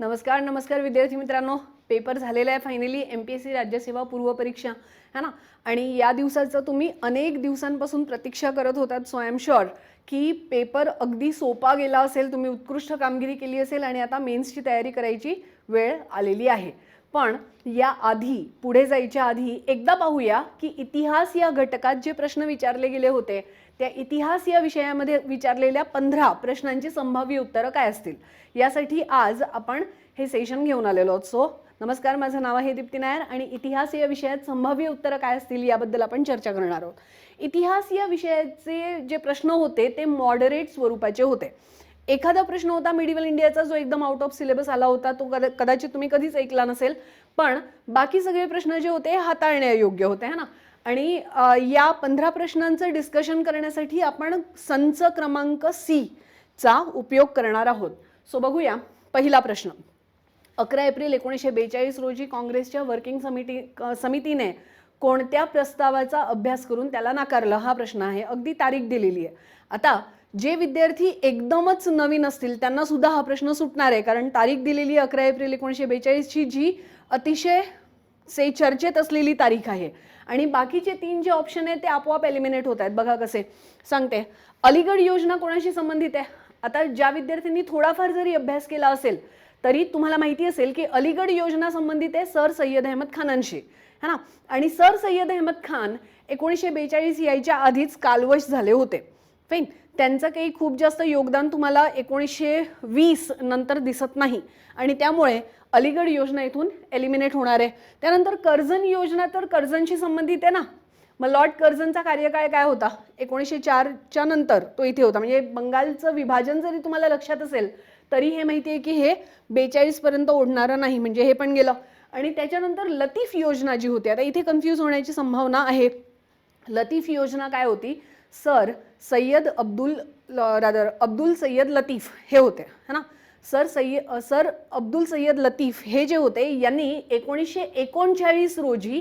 नमस्कार नमस्कार विद्यार्थी मित्रांनो. पेपर झालेला आहे finally M P S C राज्यसेवा पूर्वपरीक्षा है ना? आणि या दिवसाचं तुम्ही अनेक दिवसांपासून प्रतीक्षा करत होतात सो आय एम शुअर की पेपर अगदी सोपा गेला असेल तुम्ही उत्कृष्ट कामगिरी केली असेल आणि आता मेन्सची तयारी करायची वेळ आलेली आहे. पण या आधी पुढे जायच्या आधी एकदा पाहूया की इतिहास या घटकात जे प्रश्न विचारले गेले होते त्या इतिहास या विषयामध्ये विचारलेल्या पंधरा प्रश्नांची संभाव्य उत्तरं काय असतील? यासाठी आज आपण हे सेशन घेऊन आलेलो आहोत. सो नमस्कार माझं नाव आहे दीप्ती नायर आणि इतिहास या विषयात संभाव्य उत्तरं काय असतील याबद्दल आपण चर्चा करणार आहोत. इतिहास या विषयाचे जे प्रश्न होते ते मॉडरेट स्वरूपाचे होते. एखादा प्रश्न होता मिडिवल इंडियाचा जो एकदम आउट ऑफ सिलेबस आला होता तो कदा कदाचित तुम्ही कधीच ऐकला नसेल. पण बाकी सगळे प्रश्न जे होते हाताळण्यायोग्य होते है ना? आणि या पंधरा प्रश्नांचं डिस्कशन करण्यासाठी आपण संच क्रमांक सी चा उपयोग करणार आहोत. सो बघूया पहिला प्रश्न. अकरा एप्रिल एकोणीसशे बेचाळीस रोजी काँग्रेसच्या वर्किंग समिती समितीने कोणत्या प्रस्तावाचा अभ्यास करून त्याला नाकारलं? हा प्रश्न आहे. अगदी तारीख दिलेली आहे. आता जे विद्यार्थी एकदमच नवीन असतील त्यांना सुद्धा हा प्रश्न सुटणार आहे. कारण तारीख दिलेली अकरा एप्रिल एकोणीसशे बेचाळीसची जी अतिशय से चर्चेत असलेली तारीख आहे. आणि बाकीचे तीन जे ऑप्शन आहेत ते आपोआप एलिमिनेट होत आहेत. बघा कसे. सांगते. अलीगड योजना कोणाशी संबंधित आहे? आता ज्या विद्यार्थ्यांनी थोडाफार जरी अभ्यास केला असेल तरी तुम्हाला माहिती असेल की अलीगड योजना संबंधित आहे सर सय्यद अहमद खानांशी. है ना? आणि सर सय्यद अहमद खान एकोणीसशे बेचाळीस यायच्या आधीच कालवश झाले होते. फाईन त्यांचं काही खूप जास्त योगदान तुम्हाला एकोणीसशे वीस नंतर दिसत नाही. आणि त्यामुळे अलीगड योजना इथून एलिमिनेट होणार आहे. त्यानंतर कर्जन योजना तर कर्जनशी संबंधित आहे ना. मग लॉर्ड कर्जनचा कार्यकाळ काय होता? एकोणीसशे चारच्या नंतर तो इथे होता. म्हणजे बंगालचं विभाजन जरी तुम्हाला लक्षात असेल तरी हे माहिती आहे की हे बेचाळीसपर्यंत ओढणारं नाही. म्हणजे हे पण गेलं. आणि त्याच्यानंतर लतीफ योजना जी होती आता इथे कन्फ्यूज होण्याची संभावना आहे. लतीफ योजना काय होती? सर सय्यद अब्दुल रादर अब्दुल सय्यद लतीफ हे होते. है ना? सर सय्य सर अब्दुल सय्यद लतीफ हे जे होते यांनी एकोणीसशे एकोणचाळीस रोजी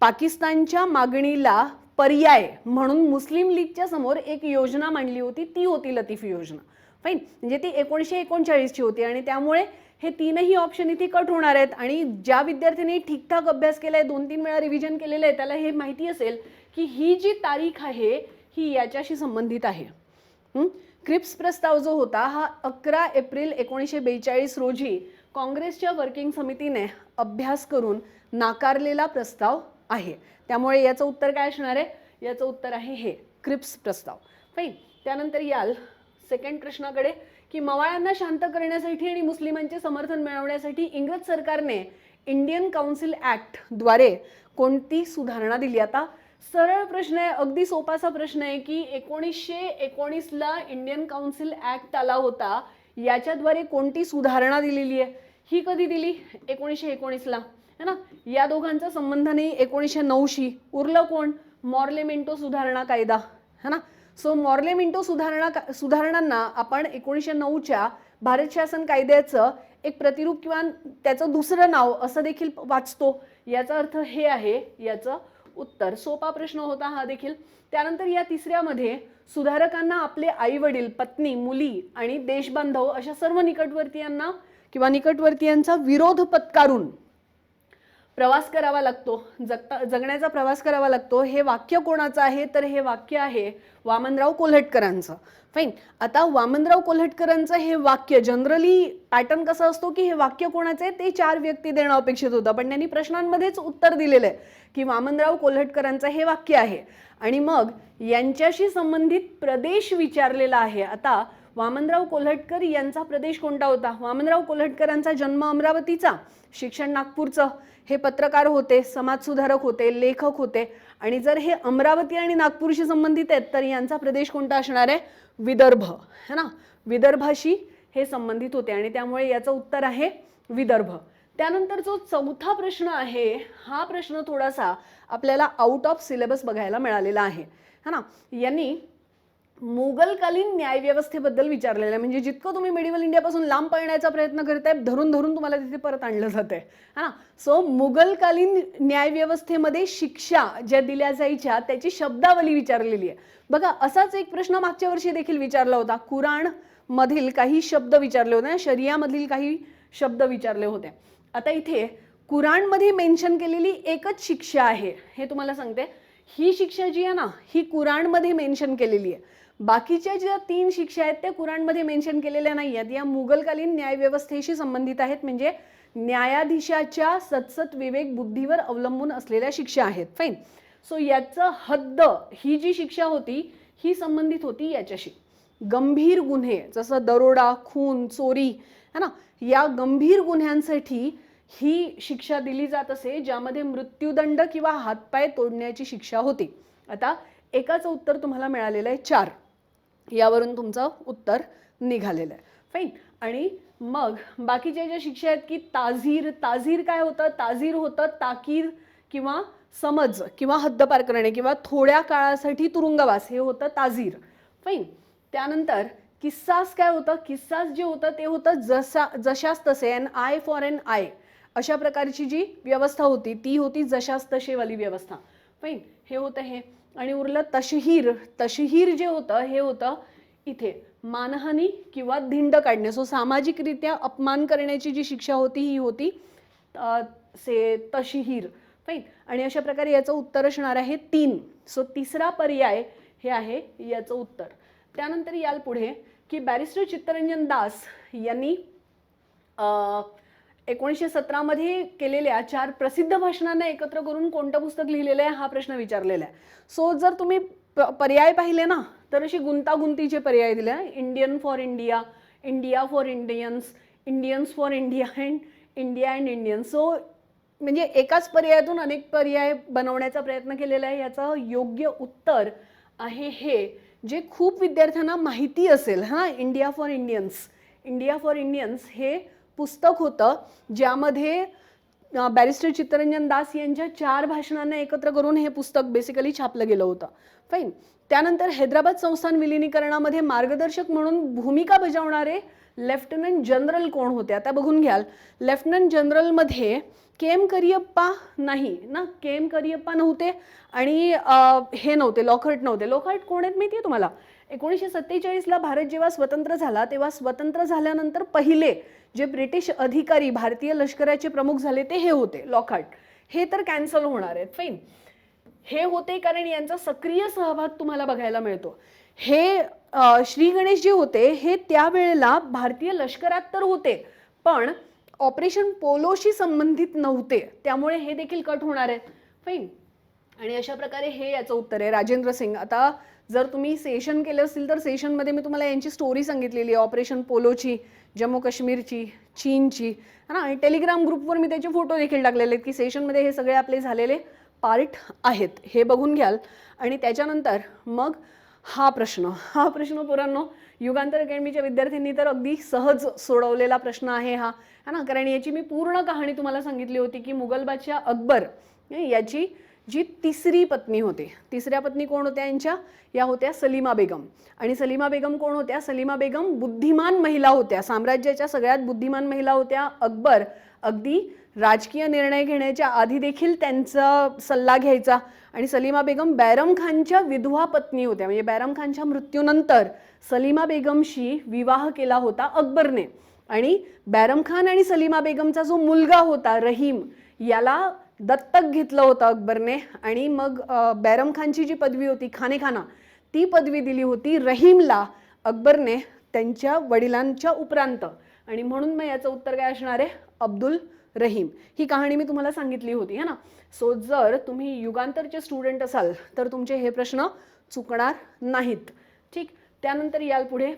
पाकिस्तानच्या मागणीला पर्याय म्हणून मुस्लिम लीगच्या समोर एक योजना मांडली होती. ती होती लतीफ योजना. फाईन म्हणजे ती एकोणीसशे एकोणचाळीसची होती आणि त्यामुळे हे तीनही ऑप्शन इथे कट होणार आहेत. आणि ज्या विद्यार्थ्यांनी ठीकठाक अभ्यास केला आहे दोन तीन वेळा रिव्हिजन केलेलं आहे त्याला हे माहिती असेल की ही जी तारीख आहे ही याच्याशी संबंधित आहे. क्रिप्स प्रस्ताव जो होता हा अकरा एप्रिल एकोणीसशे बेचाळीस रोजी काँग्रेसच्या वर्किंग समितीने अभ्यास करून नाकारलेला प्रस्ताव आहे. त्यामुळे याचं उत्तर काय असणार आहे? याचं उत्तर आहे हे क्रिप्स प्रस्ताव. फाईन. त्यानंतर याल सेकंड प्रश्नाकडे की मवाळांना शांत करण्यासाठी आणि मुस्लिमांचे समर्थन मिळवण्यासाठी इंग्रज सरकारने इंडियन काउन्सिल ॲक्टद्वारे कोणती सुधारणा दिली? आता सरळ प्रश्न आहे अगदी सोपासा प्रश्न आहे की एकोणीसशे एकोणीसला इंडियन काउन्सिल ॲक्ट आला होता याच्याद्वारे कोणती सुधारणा दिलेली आहे? ही कधी दिली? एकोणीसशे एकोणीसला. है ना? या दोघांचा संबंध नाही एकोणीसशे नऊशी. उरलं कोण? मॉर्लेमेंटो सुधारणा कायदा. है ना? सो मॉर्लेमेंटो सुधारणा का- सुधारणांना आपण एकोणीसशे नऊच्या भारत शासन कायद्याचं एक प्रतिरूप किंवा त्याचं दुसरं नाव असं देखील वाचतो. याचा अर्थ हे आहे याचं उत्तर. सोपा प्रश्न होता हा देखील. त्यानंतर या तिसऱ्यामध्ये सुधारकांना आपले आई वडील पत्नी मुली आणि देशबांधव अशा सर्व निकटवर्तीयांना किंवा निकटवर्तीयांचा विरोध पत्कारून प्रवास करावा लागतो. जगता जगण्याचा प्रवास करावा लागतो. हे वाक्य कोणाचं आहे? तर हे वाक्य आहे वामनराव कोल्हटकरांचं. फाईन आता वामनराव कोल्हटकरांचं हे वाक्य जनरली पॅटर्न कसा असतो की हे वाक्य कोणाचं आहे? ते चार व्यक्ती देणं अपेक्षित होतं. पण त्यांनी प्रश्नांमध्येच उत्तर दिलेलं आहे की वामनराव कोल्हटकरांचं हे वाक्य आहे. आणि मग यांच्याशी संबंधित प्रदेश विचारलेला आहे. आता वामनराव कोल्हटकर यांचा प्रदेश कोणता होता? वामनराव कोल्हटकरांचा जन्म अमरावतीचा शिक्षण नागपूरचं. हे पत्रकार होते समाजसुधारक होते लेखक होते. आणि जर हे अमरावती आणि नागपूरशी संबंधित आहेत तर यांचा प्रदेश कोणता असणार आहे? विदर्भ. है ना? विदर्भाशी हे संबंधित होते आणि त्यामुळे याचं उत्तर आहे विदर्भ. त्यानंतर जो चौथा प्रश्न आहे हा प्रश्न थोडासा आपल्याला आउट ऑफ सिलेबस बघायला मिळालेला आहे. है ना? यांनी मुघलकालीन न्यायव्यवस्थेबद्दल विचारलेलं आहे. म्हणजे जितकं तुम्ही मिडिवल इंडियापासून लांब पळण्याचा प्रयत्न करताय धरून धरून तुम्हाला तिथे परत आणलं जातंय. हा ना? सो मुघलकालीन न्यायव्यवस्थेमध्ये शिक्षा ज्या दिल्या जायच्या त्याची शब्दावली विचारलेली आहे. बघा असाच एक प्रश्न मागच्या वर्षी देखील विचारला होता. कुराण मधील काही शब्द विचारले होते शरियामधील काही शब्द विचारले होते. आता इथे कुराणमध्ये मेन्शन केलेली एकच शिक्षा आहे. हे तुम्हाला सांगते. ही शिक्षा जी आहे ना ही कुराणमध्ये मेन्शन केलेली आहे. बाकीच्या ज्या तीन शिक्षा आहेत त्या कुराणमध्ये मेन्शन केलेल्या नाही आहेत या मुघलकालीन न्यायव्यवस्थेशी संबंधित आहेत म्हणजे न्यायाधीशाच्या सतसत विवेक बुद्धीवर अवलंबून असलेल्या शिक्षा आहेत. फाईन सो याचं हद्द ही जी शिक्षा होती ही संबंधित होती याच्याशी. गंभीर गुन्हे जसं दरोडा खून चोरी है ना? या गंभीर गुन्ह्यांसाठी ही शिक्षा दिली जात असे ज्यामध्ये मृत्यूदंड किंवा हातपाय तोडण्याची शिक्षा होती. आता एकाचं उत्तर तुम्हाला मिळालेलं आहे चार. यावरून तुमचं उत्तर निघालेलं आहे. फाईन आणि मग बाकीच्या ज्या शिक्षा आहेत की ताझीर ताझीर काय होतं? ताझीर होतं ताकीर किंवा समज किंवा हद्दपार करणे किंवा थोड्या काळासाठी तुरुंगवास. हे होतं ताझीर फाईन त्यानंतर किस्सास काय होतं? किस्सास जे होतं ते होतं जसा जशास तसे N I for N I अशा प्रकारची जी व्यवस्था होती ती होती जशास तसेवाली व्यवस्था. फाईन हे होतं हे. आणि उरलं तशहीर. तशहीर जे होतं हे होतं इथे. मानहानी किंवा धिंड काढणे. सो सामाजिकरित्या अपमान करण्याची जी शिक्षा होती ही होती से तशहीर. फाईन आणि अशा प्रकारे याचं उत्तर असणार आहे तीन. सो तिसरा पर्याय हे आहे याचं उत्तर. त्यानंतर याल पुढे की बॅरिस्टर चित्तरंजन दास यांनी एकोणीसशे सतरामध्ये केलेल्या चार प्रसिद्ध भाषणांना एकत्र करून कोणतं पुस्तक लिहिलेलं आहे हा प्रश्न विचारलेला आहे. सो जर तुम्ही पर्याय पाहिले ना तर अशी गुंतागुंतीचे पर्याय दिले Indian for India India for Indians Indians for India and India and Indians so म्हणजे एकाच पर्यायातून अनेक पर्याय बनवण्याचा प्रयत्न केलेला आहे. याचं योग्य उत्तर आहे हे जे खूप विद्यार्थ्यांना माहिती असेल हां India for Indians India for Indians हे पुस्तक होतं ज्यामध्ये बॅरिस्टर चित्तरंजन दास यांच्या चार भाषणांना एकत्र करून हे पुस्तक बेसिकली छापलं गेलं होतं. फाईन त्यानंतर हैदराबाद संस्थान विलिनीकरणामध्ये मार्गदर्शक म्हणून भूमिका बजावणारे लेफ्टनंट जनरल कोण होते? आता बघून घ्याल. लेफ्टनंट जनरलमध्ये के एम करियप्पा नाही ना? के एम करियप्पा नव्हते आणि हे नव्हते लॉकहर्ट नव्हते. लॉकहर्ट कोण आहेत माहिती आहे तुम्हाला? एकोणीसशे सत्तेचाळीसला भारत जेव्हा स्वतंत्र झाला तेव्हा स्वतंत्र झाल्यानंतर पहिले जे ब्रिटिश अधिकारी भारतीय लष्कराचे प्रमुख झाले ते हे होते. लॉकहार्ट. हे तर कॅन्सल होणार आहेत. फाईन हे होते कारण यांचा सक्रिय सहभाग तुम्हाला बघायला मिळतो. हे श्री गणेश जे होते हे त्यावेळेला भारतीय लष्करात तर होते पण ऑपरेशन पोलोशी संबंधित नव्हते. त्यामुळे हे देखील कट होणार आहेत फाईन आणि अशा प्रकारे हे याचं उत्तर आहे. राजेंद्र सिंग आता जर तुम्ही सेशन केलं असेल तर सेशनमध्ये मी तुम्हाला यांची स्टोरी सांगितलेली आहे. ऑपरेशन पोलोची जम्मू काश्मीरची चीनची है ना? आणि टेलिग्राम ग्रुपवर मी त्याचे फोटो देखील टाकलेले आहेत की सेशनमध्ये हे सगळे आपले झालेले पार्ट आहेत. हे बघून घ्याल. आणि त्याच्यानंतर मग हा प्रश्न. हा प्रश्न पुरांनो युगांतर अकॅडमीच्या विद्यार्थ्यांनी तर अगदी सहज सोडवलेला प्रश्न आहे हा. है ना? कारण याची मी पूर्ण कहाणी तुम्हाला सांगितली होती की मुघल अकबर याची जी तिसरी पत्नी होते. तिसऱ्या पत्नी कोण होत्या यांच्या? या होत्या सलीमा बेगम. आणि सलीमा बेगम कोण होत्या? सलीमा बेगम बुद्धिमान महिला होत्या. साम्राज्याच्या सगळ्यात बुद्धिमान महिला होत्या अकबर. अगदी राजकीय निर्णय घेण्याच्या आधी देखील त्यांचा सल्ला घ्यायचा. आणि सलीमा बेगम बैरम खानच्या विधवा पत्नी होत्या. म्हणजे बैरम खानच्या मृत्यूनंतर सलीमा बेगमशी विवाह केला होता अकबरने. आणि बॅरम खान आणि सलीमा बेगमचा जो मुलगा होता रहीम याला दत्तक घेतलं होतं अकबरने आणि मग बॅरम बैरम खानची जी पदवी होती खाने खाना ती पदवी दिली होती रहीमला अकबरने त्यांच्या वडिलांच्या उपरांत. आणि म्हणून मग याचं उत्तर काय असणार आहे? अब्दुल रहीम. ही कहाणी मी तुम्हाला सांगितली होती है ना? सो जर तुम्ही युगांतरचे स्टुडंट असाल तर तुमचे हे प्रश्न चुकणार नाहीत. ठीक? त्यानंतर याल पुढे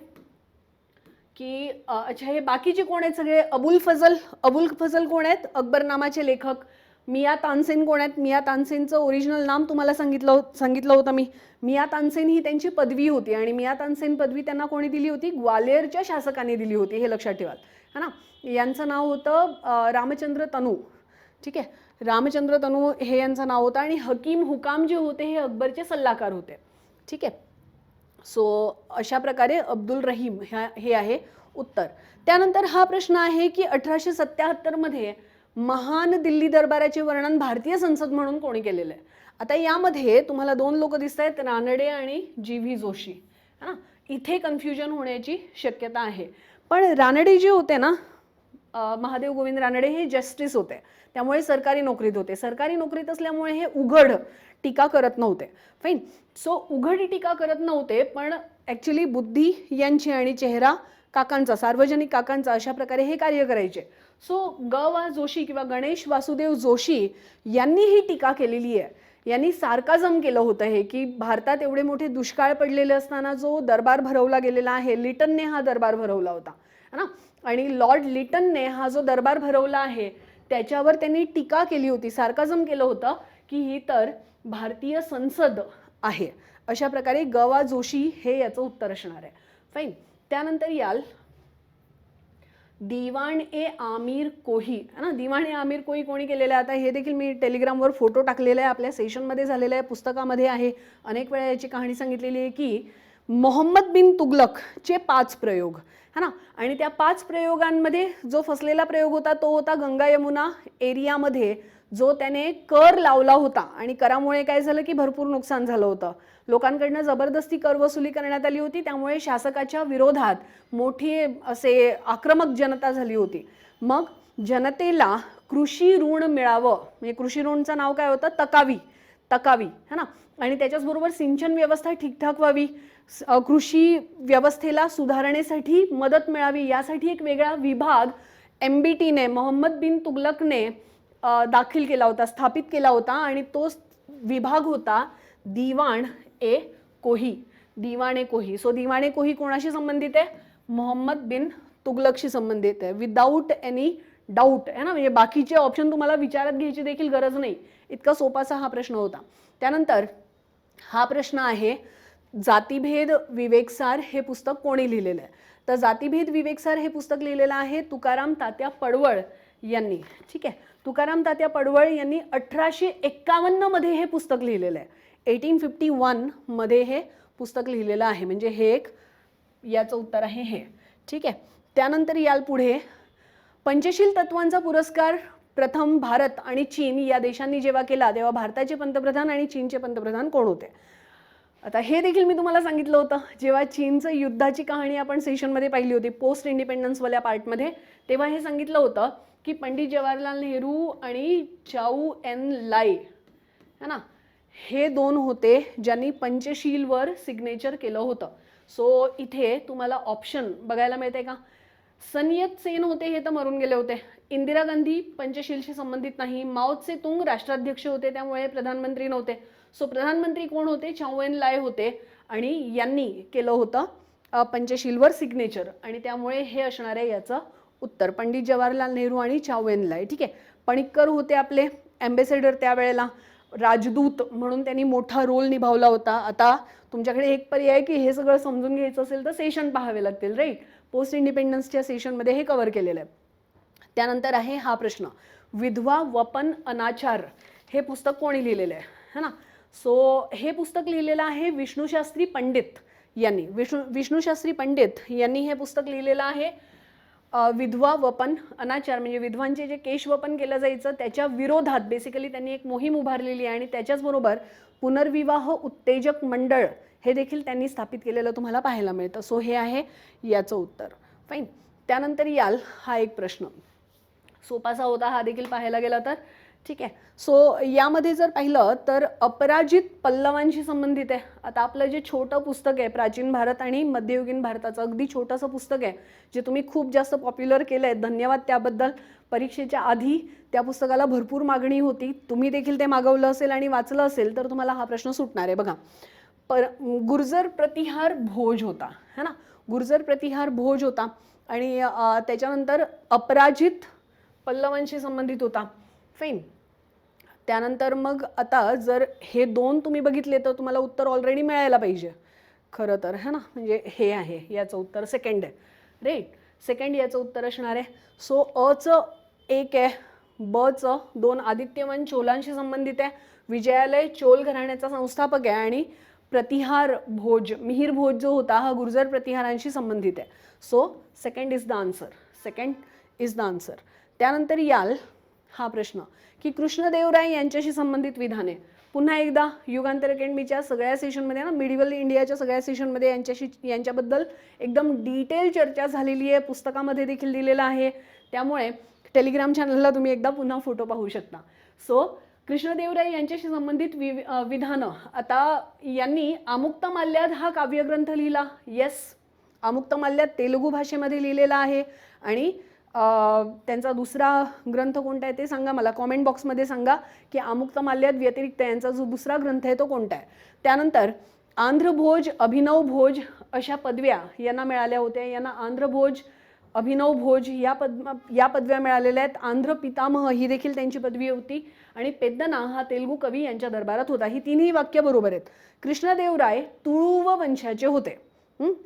की अच्छा हे बाकीचे कोण आहेत सगळे? अबुल फजल अबुल फजल कोण आहेत? अकबरनामाचे लेखक. मिया तानसेन कोण आहेत? मिया तानसेनचं ओरिजिनल नाम तुम्हाला सांगितलं हो- सांगितलं होतं मी. मिया तानसेन ही त्यांची पदवी होती आणि मिया तानसेन पदवी त्यांना कोणी दिली होती? ग्वालियरच्या शासकाने दिली होती हे लक्षात ठेवाल. है ना? यांचं नाव होतं रामचंद्र तनू. ठीक आहे? रामचंद्र तनू हे यांचं नाव होतं आणि हकीम हुकाम जे होते हे अकबरचे सल्लागार होते. ठीक आहे? सो अशा प्रकारे अब्दुल रहीम ह्या हे आहे उत्तर. त्यानंतर हा प्रश्न आहे की अठराशे सत्याहत्तरमध्ये महान दिल्ली दरबाराचे वर्णन भारतीय संसद म्हणून कोणी केलेलं आहे? आता यामध्ये तुम्हाला दोन लोक दिसत आहेत रानडे आणि जी व्ही जोशी. है? ना इथे कन्फ्युजन होण्याची शक्यता आहे. पण रानडे जे होते ना महादेव गोविंद रानडे हे जस्टिस होते. त्यामुळे सरकारी नोकरीत होते. सरकारी नोकरीत असल्यामुळे हे उघड टीका करत नव्हते. फाईन सो उघड टीका करत नव्हते पण ॲक्च्युली बुद्धी यांची आणि चेहरा काकांचा सार्वजनिक काकांचा अशा प्रकारे हे कार्य करायचे. सो ग वा जोशी किंवा गणेश वासुदेव जोशी यांनी ही टीका केलेली आहे. यांनी सार्काझम केलं होतं हे की भारतात एवढे मोठे दुष्काळ पडलेले असताना जो दरबार भरवला गेलेला आहे लिटनने हा दरबार भरवला होता. है ना? आणि लॉर्ड लिटनने हा जो दरबार भरवला आहे त्याच्यावर त्यांनी टीका केली होती सार्काझम केलं होतं की ही तर भारतीय संसद आहे. अशा प्रकारे गवा जोशी हे याचं उत्तर असणार आहे. फाईन त्यानंतर याल दिवाण ए आमिर कोही. है ना? दिवाण ए आमिर कोही कोणी केलेलं आहे? आता हे देखील मी टेलिग्रामवर फोटो टाकलेला आहे. आपल्या सेशनमध्ये झालेलं आहे. पुस्तकामध्ये आहे. अनेक वेळा याची कहाणी सांगितलेली आहे की मोहम्मद बिन तुगलकचे पाच प्रयोग. है ना? आणि त्या पाच प्रयोगांमध्ये जो फसलेला प्रयोग होता तो होता गंगा यमुना एरियामध्ये जो त्याने कर लावला होता. आणि करामुळे काय झालं की भरपूर नुकसान झालं होतं. लोकांकडनं जबरदस्ती करवसुली करण्यात आली होती. त्यामुळे शासकाच्या विरोधात मोठी असे आक्रमक जनता झाली होती. मग जनतेला कृषी ऋण मिळावं म्हणजे कृषी ऋणचं नाव काय होतं? तकावी. तकावी है ना? आणि त्याच्याचबरोबर सिंचन व्यवस्था ठीकठाक व्हावी कृषी व्यवस्थेला सुधारणेसाठी मदत मिळावी यासाठी एक वेगळा विभाग एम बी टीने मोहम्मद बिन तुगलकने दाखल केला होता स्थापित केला होता. आणि तो विभाग होता दिवाण ए कोही दिवाणे कोही. सो दिवाणे कोही कोणाशी संबंधित आहे? मोहम्मद बिन तुगलकशी संबंधित आहे. विदाऊट एनी डाऊट आहे ना? म्हणजे बाकीचे ऑप्शन तुम्हाला विचारात घ्यायची देखील गरज नाही. इतका सोपासा हा प्रश्न होता. त्यानंतर हा प्रश्न आहे जातीभेद विवेकसार हे पुस्तक कोणी लिहिलेलं आहे? तर जातीभेद विवेकसार हे पुस्तक लिहिलेलं आहे तुकाराम तात्या पडवळ यांनी. ठीक आहे? तुकाराम तात्या पडवळ यांनी अठराशे एक्कावन्नमध्ये हे पुस्तक लिहिलेलं आहे. एटीन फिफ्टी वनमध्ये हे पुस्तक लिहिलेलं आहे. म्हणजे हे एक याचं उत्तर आहे हे. ठीक आहे? त्यानंतर याल पुढे पंचशील तत्वांचा पुरस्कार प्रथम भारत आणि चीन या देशांनी जेव्हा केला तेव्हा भारताचे पंतप्रधान आणि चीनचे पंतप्रधान कोण होते? आता हे देखील मी तुम्हाला सांगितलं होतं. जेव्हा चीनचं युद्धाची कहाणी आपण सेशनमध्ये पाहिली होती पोस्ट इंडिपेंडन्सवाल्या पार्टमध्ये तेव्हा हे सांगितलं होतं की पंडित जवाहरलाल नेहरू आणि चाऊ एन लाई है ना? हे दोन होते ज्यांनी पंचशीलवर सिग्नेचर केलं होतं. सो इथे तुम्हाला ऑप्शन बघायला मिळते का? सनियत सेन होते हे तर मरून गेले होते. इंदिरा गांधी पंचशीलशी संबंधित नाही. माओचे तुंग राष्ट्राध्यक्ष होते त्यामुळे प्रधानमंत्री नव्हते. सो प्रधानमंत्री कोण होते? चाऊएन लाय होते. आणि यांनी केलं होतं पंचशीलवर सिग्नेचर आणि त्यामुळे हे असणार आहे याचं उत्तर. पंडित जवाहरलाल नेहरू आणि चाऊएन लाय. ठीक आहे? पणिक्कर होते आपले अँबेसेडर त्यावेळेला. राजदूत म्हणून त्यांनी मोठा रोल निभावला होता. आता तुमच्याकडे एक पर्याय की हे सगळं समजून घ्यायचं असेल तर सेशन पाहावे लागतील राईट पोस्ट इंडिपेंडन्सच्या सेशनमध्ये हे कव्हर केलेलं आहे. त्यानंतर आहे हा प्रश्न. विधवा वपन अनाचार हे पुस्तक कोणी लिहिलेलं आहे? है ना? सो हे पुस्तक लिहिलेलं आहे विष्णुशास्त्री पंडित यांनी. विष्णू विष्णुशास्त्री पंडित यांनी हे पुस्तक लिहिलेलं आहे. विधवा वपन अनाचार म्हणजे विधवांचे जे केश वपन केलं जायचं त्याच्या विरोधात बेसिकली त्यांनी एक मोहीम उभारलेली आहे आणि त्याच्याचबरोबर पुनर्विवाह उत्तेजक मंडळ हे देखील त्यांनी स्थापित केलेलं तुम्हाला पाहायला मिळतं. सो हे आहे याचं उत्तर. फाईन त्यानंतर याल हा एक प्रश्न. सोपासा होता हा देखील पाहायला गेला तर. ठीक आहे. सो यामध्ये जर पाहिलं तर अपराजित पल्लवांशी संबंधित आहे. आता आपलं जे छोटं पुस्तक आहे प्राचीन भारत आणि मध्ययुगीन भारताचं अगदी छोटंसं पुस्तक आहे जे तुम्ही खूप जास्त पॉप्युलर केलं आहे धन्यवाद त्याबद्दल. परीक्षेच्या आधी त्या पुस्तकाला भरपूर मागणी होती. तुम्ही देखील ते मागवलं असेल आणि वाचलं असेल तर तुम्हाला हा प्रश्न सुटणार आहे. बघा पर गुर्जर प्रतिहार भोज होता है ना? गुर्जर प्रतिहार भोज होता आणि त्याच्यानंतर अपराजित पल्लवांशी संबंधित होता. फेम त्यानंतर मग आता जर हे दोन तुम्ही बघितले तर तुम्हाला उत्तर ऑलरेडी मिळायला पाहिजे. खरं तर है ना? म्हणजे हे आहे याचं उत्तर सेकंड आहे. राईट सेकंड याचं उत्तर असणार आहे. सो अचं एक आहे बचं दोन आदित्यवन चोलांशी संबंधित आहे. विजयालय चोल घराण्याचा संस्थापक आहे आणि प्रतिहार भोज मिहीर भोज जो होता हा गुर्जर प्रतिहारांशी संबंधित आहे. So second is the answer second is the answer त्यानंतर याल हा प्रश्न. की कृष्णदेवराय यांच्याशी संबंधित विधाने. पुन्हा एकदा युगांतर अकॅडमीच्या सगळ्या सेशनमध्ये ना मिडिवल इंडियाच्या सगळ्या सेशनमध्ये यांच्याशी यांच्याबद्दल एकदम डिटेल चर्चा झालेली आहे. पुस्तकामध्ये देखील दिलेलं आहे. त्यामुळे टेलिग्राम चॅनलला तुम्ही एकदा पुन्हा फोटो पाहू शकता. सो कृष्णदेवराय यांच्याशी संबंधित वि विधानं. आता यांनी आमुक्तमाल्यात हा काव्यग्रंथ लिहिला. येस आमुक्तमाल्यात तेलुगू भाषेमध्ये लिहिलेला आहे. आणि त्यांचा दुसरा ग्रंथ कोणता आहे ते सांगा मला. कॉमेंट बॉक्समध्ये सांगा की आमुक्तमाल्यात व्यतिरिक्त यांचा जो दुसरा ग्रंथ आहे तो कोणता आहे. त्यानंतर आंध्रभोज अभिनव भोज अशा पदव्या यांना मिळाल्या होत्या. यांना आंध्रभोज अभिनव भोज या पद या पदव्या मिळालेल्या आहेत. आंध्र पितामह ही देखील त्यांची पदवी होती. आणि पेद्दना हा तेलुगू कवी यांच्या दरबारात होता. ही तिन्ही वाक्य बरोबर आहेत. कृष्णदेवराय तुळुव वंशाचे होते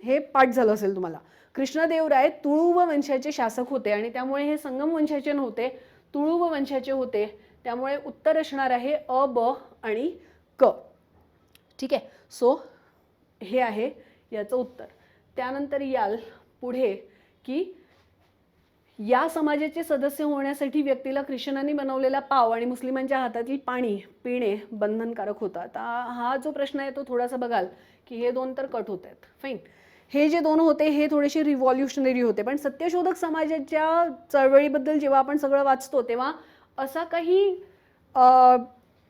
हे पाठ झालं असेल तुम्हाला. कृष्णदेवराय तुळुव वंशाचे शासक होते आणि त्यामुळे हे संगम वंशाचे नव्हते. तुळुव वंशाचे होते. त्यामुळे उत्तर असणार आहे अ ब आणि क. ठीक आहे? सो हे आहे याचं उत्तर. त्यानंतर याल पुढे की या समाजाचे सदस्य होण्यासाठी व्यक्तीला ख्रिश्चनांनी बनवलेला पाव आणि मुस्लिमांच्या हातातील पाणी पिणे बंधनकारक होतं आता हा जो प्रश्न आहे तो थोडासा बघाल की हे दोन तर कट होत आहेत. फाईन हे जे दोन होते हे थोडेसे रिव्हॉल्युशनरी होते. पण सत्यशोधक समाजाच्या चळवळीबद्दल जेव्हा आपण सगळं वाचतो तेव्हा असा काही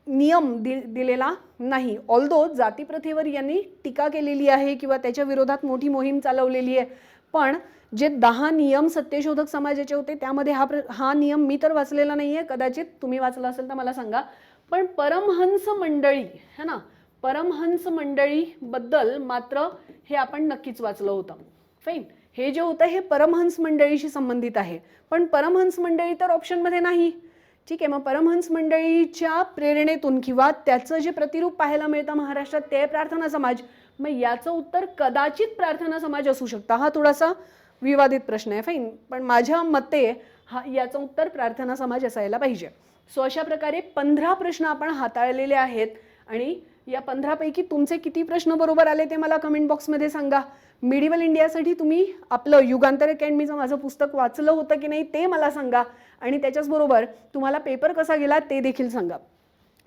नियम दि दिलेला नाही. ऑलदो जातीप्रथेवर यांनी टीका केलेली आहे किंवा त्याच्या विरोधात मोठी मोहीम चालवलेली आहे पण जे दहा नियम सत्यशोधक समाजाचे होते त्यामध्ये हा प्र हा नियम मी तर वाचलेला नाही आहे कदाचित तुम्ही वाचला असेल तर मला सांगा. पण परमहंस मंडळी है ना? परमहंस मंडळीबद्दल मात्र हे आपण नक्कीच वाचलं होतं. फाईन हे जे होतं हे परमहंस मंडळीशी संबंधित आहे. पण परमहंस मंडळी तर ऑप्शनमध्ये नाही. ठीक आहे मग परमहंस मंडळीच्या प्रेरणेतून किंवा त्याचं जे प्रतिरूप पाहायला मिळतं महाराष्ट्रात ते प्रार्थना समाज. मग याचं उत्तर कदाचित प्रार्थना समाज असू शकता. हा थोडासा विवादित प्रश्न आहे. फाईन पण माझ्या मते हा याचं उत्तर प्रार्थना समाज असायला पाहिजे. सो अशा प्रकारे पंधरा प्रश्न आपण हाताळलेले आहेत आणि या पंधरापैकी तुमचे किती प्रश्न बरोबर आले ते मला कमेंट बॉक्समध्ये सांगा. मिडिवल इंडियासाठी तुम्ही आपलं युगांतर अकॅडमीचं माझं पुस्तक वाचलं होतं की नाही ते मला सांगा. आणि त्याच्याचबरोबर तुम्हाला पेपर कसा गेला ते देखील सांगा.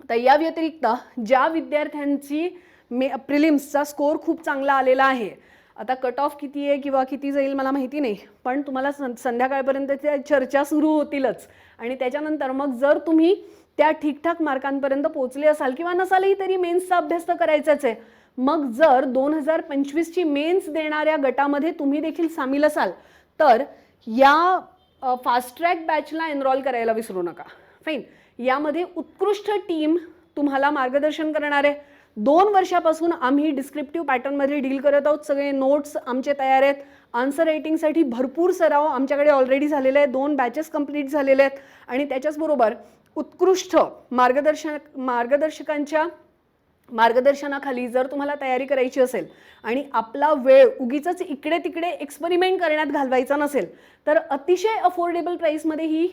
तर या व्यतिरिक्त ज्या विद्यार्थ्यांची मे प्रिलिम्सचा स्कोअर खूप चांगला आलेला आहे. आता कट ऑफ किती आहे किंवा किती जाईल मला माहिती नाही पण तुम्हाला सं संध्याकाळपर्यंत त्या चर्चा सुरू होतीलच. आणि त्याच्यानंतर मग जर तुम्ही त्या ठीकठाक मार्कांपर्यंत पोहोचले असाल किंवा नसालही तरी मेन्सचा अभ्यास तर करायचाच आहे. मग जर दोन हजार पंचवीसची मेन्स देणाऱ्या गटामध्ये तुम्ही देखील सामील असाल तर या फास्ट ट्रॅक बॅचला एनरोल करायला विसरू नका. फाईन यामध्ये उत्कृष्ट टीम तुम्हाला मार्गदर्शन करणार आहे. दोन वर्षापासून आम्ही डिस्क्रिप्टिव्ह पॅटर्नमध्ये डील करत आहोत. सगळे नोट्स आमचे तयार आहेत. आन्सर रायटिंगसाठी भरपूर सराव आमच्याकडे ऑलरेडी झालेले आहे. दोन बॅचेस कंप्लीट झालेले आहेत. आणि त्याच्याचबरोबर उत्कृष्ट मार्गदर्शक मार्गदर्शकांच्या मार्गदर्शनाखाली जर तुम्हाला तयारी करायची असेल आणि आपला वेळ उगीच इकडे तिकडे एक्सपेरिमेंट करण्यात घालवायचा नसेल तर अतिशय अफोर्डेबल प्राईसमध्ये ही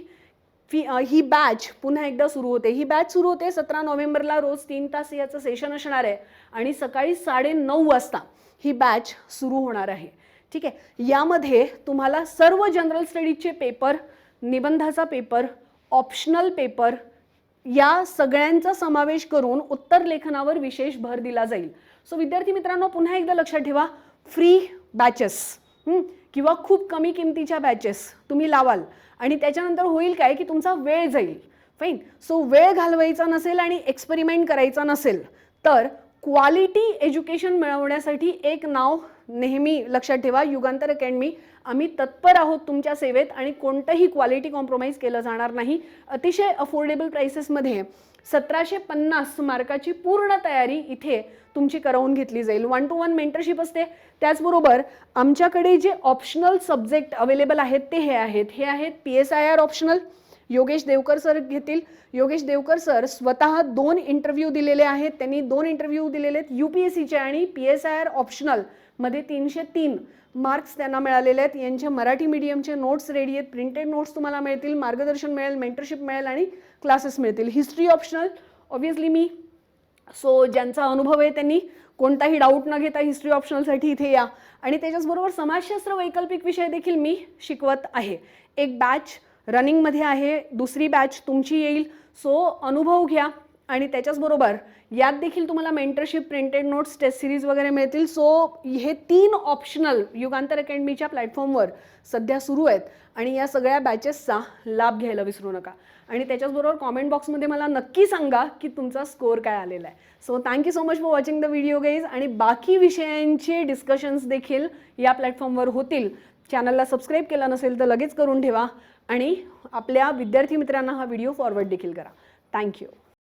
फी ही बॅच पुन्हा एकदा सुरू होते. ही बॅच सुरू होते सतरा नोव्हेंबरला रोज तीन तास याचं सेशन असणार आहे आणि सकाळी साडे नऊ वाजता ही बॅच सुरू होणार आहे. ठीक आहे? यामध्ये तुम्हाला सर्व जनरल स्टडीजचे पेपर निबंधाचा पेपर ऑप्शनल पेपर या सगळ्यांचा समावेश करून उत्तर लेखनावर विशेष भर दिला जाईल. सो विद्यार्थी मित्रांनो पुन्हा एकदा लक्षात ठेवा. फ्री बॅचेस किंवा खूप कमी किमतीच्या बॅचेस तुम्ही लावाल. आणि त्याच्यानंतर होईल काय की तुमचा वेळ जाईल. फाईन सो वेळ घालवायचा नसेल आणि एक्सपेरिमेंट करायचा नसेल तर क्वालिटी एज्युकेशन मिळवण्यासाठी एक नाव नेहमी लक्षात ठेवा. युगांतर अकॅडमी आम्ही तत्पर आहोत तुमच्या सेवेत आणि कोणतंही क्वालिटी कॉम्प्रोमाइज केलं जाणार नाही. अतिशय अफोर्डेबल प्राइसेसमध्ये सतराशे पन्नास मार्काची पूर्ण तयारी इथे तुमची करवून घेतली जाईल. वन टू वन मेंटरशिप असते. त्याचबरोबर आमच्याकडे जे ऑप्शनल सब्जेक्ट अवेलेबल आहेत ते हे आहेत. हे आहेत P S I R optional Yogesh Devkar sir घेतील. योगेश देवकर सर स्वतः दोन इंटरव्ह्यू दिलेले आहेत. त्यांनी दोन इंटरव्ह्यू दिलेले आहेत. यू पी एस सीचे आणि पी एस आय आर ऑप्शनलमध्ये तीनशे तीन. मार्क्स त्यांना मिळालेले आहेत. यांचे मराठी मीडियमचे नोट्स रेडी आहेत. प्रिंटेड नोट्स तुम्हाला मिळतील मार्गदर्शन मिळेल मेंटरशिप मिळेल आणि क्लासेस मिळतील. हिस्ट्री ऑप्शनल ऑब्व्हियसली मी सो ज्यांचा अनुभव आहे त्यांनी कोणताही डाऊट न घेता हिस्ट्री ऑप्शनलसाठी इथे या. आणि त्याच्याचबरोबर समाजशास्त्र वैकल्पिक विषय देखील मी शिकवत आहे. एक बॅच रनिंगमध्ये आहे. दुसरी बॅच तुमची येईल. सो अनुभव घ्या. आणि त्याच्याचबरोबर यात देखील तुम्हाला mentorship printed notes test series वगैरे मिळतील. सो हे तीन ऑप्शनल युगांतर अकॅडमीच्या प्लॅटफॉर्मवर सध्या सुरू आहेत आणि या सगळ्या बॅचेसचा लाभ घ्यायला विसरू नका. आणि त्याच्याचबरोबर कॉमेंट बॉक्समध्ये मला नक्की सांगा की तुमचा स्कोअर काय आलेला आहे. So thank you so much for watching the video guys आणि बाकी विषयांचे डिस्कशन्स देखील या प्लॅटफॉर्मवर होतील. चॅनलला सबस्क्राईब केला नसेल तर लगेच करून ठेवा. आणि आपल्या विद्यार्थी मित्रांना हा व्हिडिओ फॉरवर्ड देखील करा. थँक्यू